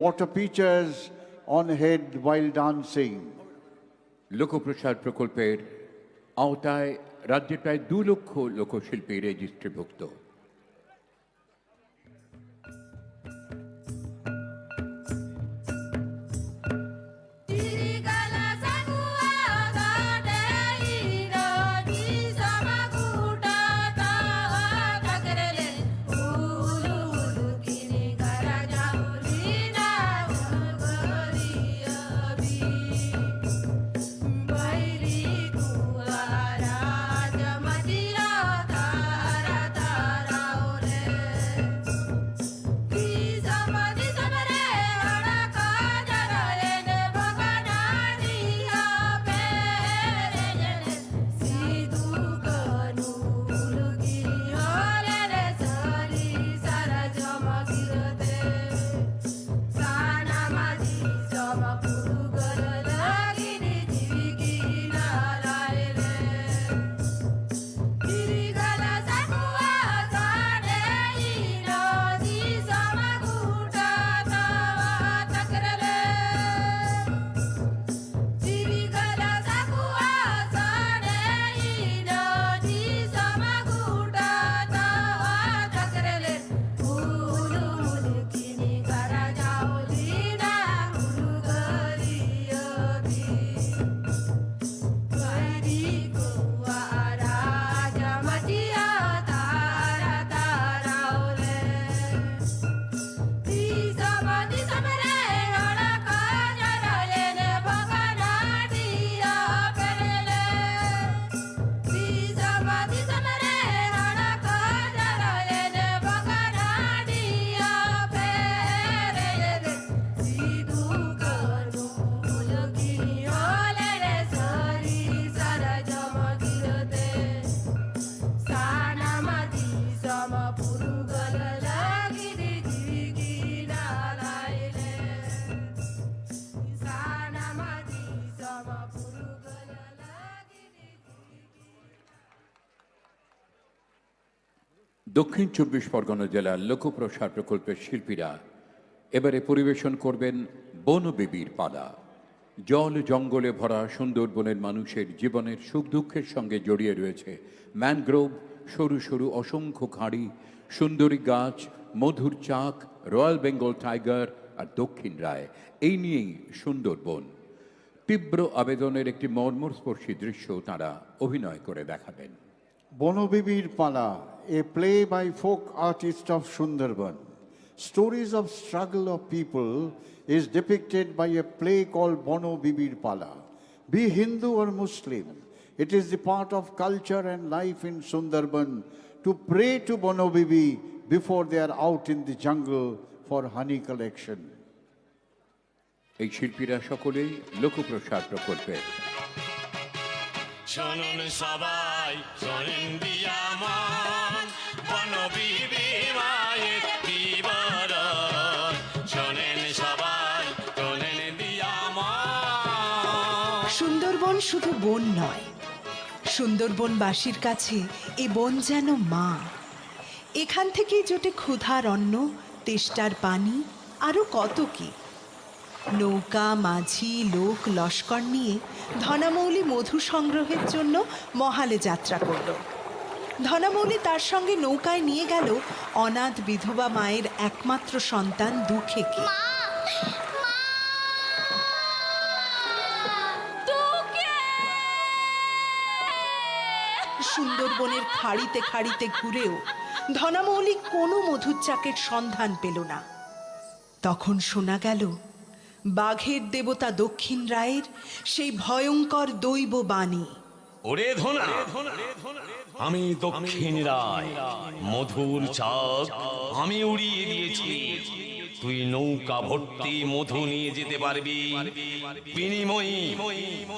water pitchers on head while dancing. লোকপ্রসার প্রকল্পের আওতায় রাজ্যে প্রায় দু লক্ষ লোকশিল্পী রেজিস্ট্রিভুক্ত দক্ষিণ চব্বিশ পরগনা জেলার লোকপ্রসার প্রকল্পের শিল্পীরা এবারে পরিবেশন করবেন বনবেবীর পালা। জল জঙ্গলে ভরা সুন্দরবনের মানুষের জীবনের সুখ দুঃখের সঙ্গে জড়িয়ে রয়েছে ম্যানগ্রোভ, সরু সরু অসংখ্য খাঁড়ি, সুন্দরী গাছ, মধুর চাক, রয়্যাল বেঙ্গল টাইগার আর দক্ষিণ রায়। এই নিয়েই সুন্দরবন তীব্র আবেদনের একটি মর্মস্পর্শী দৃশ্য তারা অভিনয় করে দেখাবেন। Bonobibir Pala, a play by folk artists of Sundarban. Stories of struggle of people is depicted by a play called Bono Bibir Pala. Be Hindu or Muslim, it is the part of culture and life in Sundarban to pray to Bono Bibi before they are out in the jungle for honey collection. এই শিল্পীরা সকলেই লোকপ্রসার প্রকল্পের শুনুন সবাই সুন্দরবন শুধু বন নয়, সুন্দরবনবাসীর কাছে এ বন যেন মা। এখান থেকেই জোটে ক্ষুধার অন্ন, তেষ্টার পানি আরও কত কি? নৌকা মাঝি লোক লস্কর নিয়ে ধনামৌলি মধু সংগ্রহের জন্য মহালে যাত্রা করল। ধনামৌলি তার সঙ্গে নৌকায় নিয়ে গেল অনাথ বিধবা মায়ের একমাত্র সন্তান দুঃখেকে। সুন্দরবনের খাড়িতে খাড়িতে ঘুরেও ধনামৌলি কোনো মধুর চাকের সন্ধান পেল না। তখন শোনা গেল বাঘের দেবতা দক্ষিণ রায়ের সেই ভয়ঙ্কর দৈব বাণী। ওরে ধনা আমি দক্ষিণ রায় মধুর চাক আমি উড়িয়ে দিয়েছি। তুই নৌকা ভর্তি মধু নিয়ে যেতে পারবি বিনিময়ী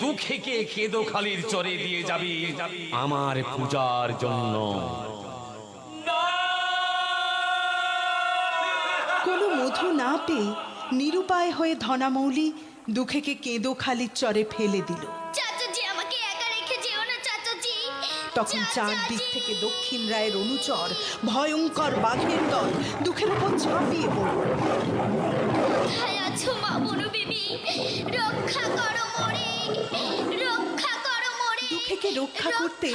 দুঃখেকে কেদো খালির চরে দিয়ে যাবি আমার পূজার জন্য। কোনো মধু না পেয়ে নিরুপায় হয়ে ধনামৌলি দুঃখেকে কেঁদো খালির চরে ফেলে দিল। তখন চারদিক থেকে দক্ষিণ রায়ের অনুচর ভয়ঙ্কর বাঘের দল দুঃখের উপর ঝাঁপিয়ে পড়ল। দুঃখেকে রক্ষা করতে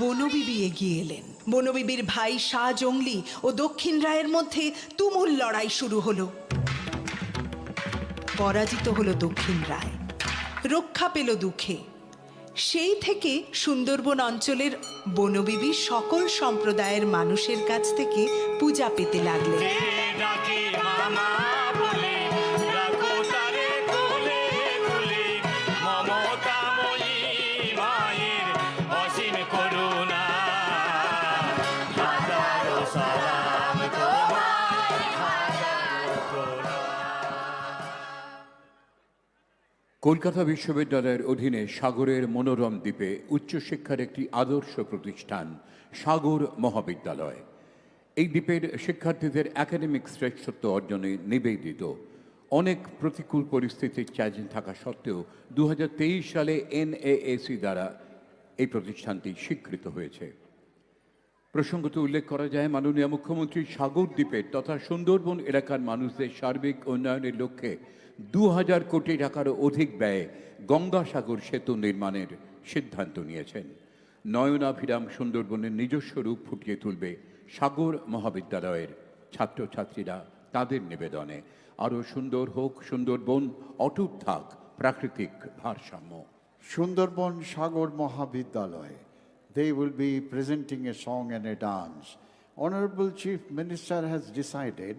বনবিবি এগিয়ে এলেন। বনবিবির ভাই শাহ জঙ্গলি ও দক্ষিণ রায়ের মধ্যে তুমুল লড়াই শুরু হলো। পরাজিত হলো দক্ষিণ রায়। রক্ষা পেল দুঃখে। সেই থেকে সুন্দরবন অঞ্চলের বনবিবি সকল সম্প্রদায়ের মানুষের কাছ থেকে পূজা পেতে লাগলেন। কলকাতা বিশ্ববিদ্যালয়ের অধীনে সাগরের মনোরম দ্বীপে উচ্চশিক্ষার একটি আদর্শ প্রতিষ্ঠান, সাগর মহাবিদ্যালয়। এই দ্বীপের শিক্ষার্থীদের একাডেমিক শ্রেষ্ঠত্ব অর্জনে নিবেদিত। অনেক প্রতিকূল পরিস্থিতির চ্যালেঞ্জ থাকা সত্ত্বেও দু হাজার তেইশ সালে এনএএসি দ্বারা এই প্রতিষ্ঠানটি স্বীকৃত হয়েছে। প্রসঙ্গত উল্লেখ করা যায়, মাননীয় মুখ্যমন্ত্রী সাগর দ্বীপের তথা সুন্দরবন এলাকার মানুষদের সার্বিক উন্নয়নের লক্ষ্যে দু হাজার কোটি টাকারও অধিক ব্যয়ে গঙ্গাসাগর সেতু নির্মাণের সিদ্ধান্ত নিয়েছেন। নয়নাভিরাম সুন্দরবনের নিজস্ব রূপ ফুটিয়ে তুলবে সাগর মহাবিদ্যালয়ের ছাত্রছাত্রীরা তাদের নিবেদনে। আরও সুন্দর হোক সুন্দরবন, অটুট থাক প্রাকৃতিক ভারসাম্য। সুন্দরবন সাগর Mahavidyalaya. They will be presenting a song and a dance. Honorable Chief Minister has decided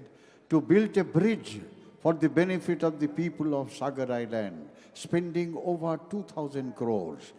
to build a bridge for the benefit of the people of Sagar Island, spending over 2,000 crores.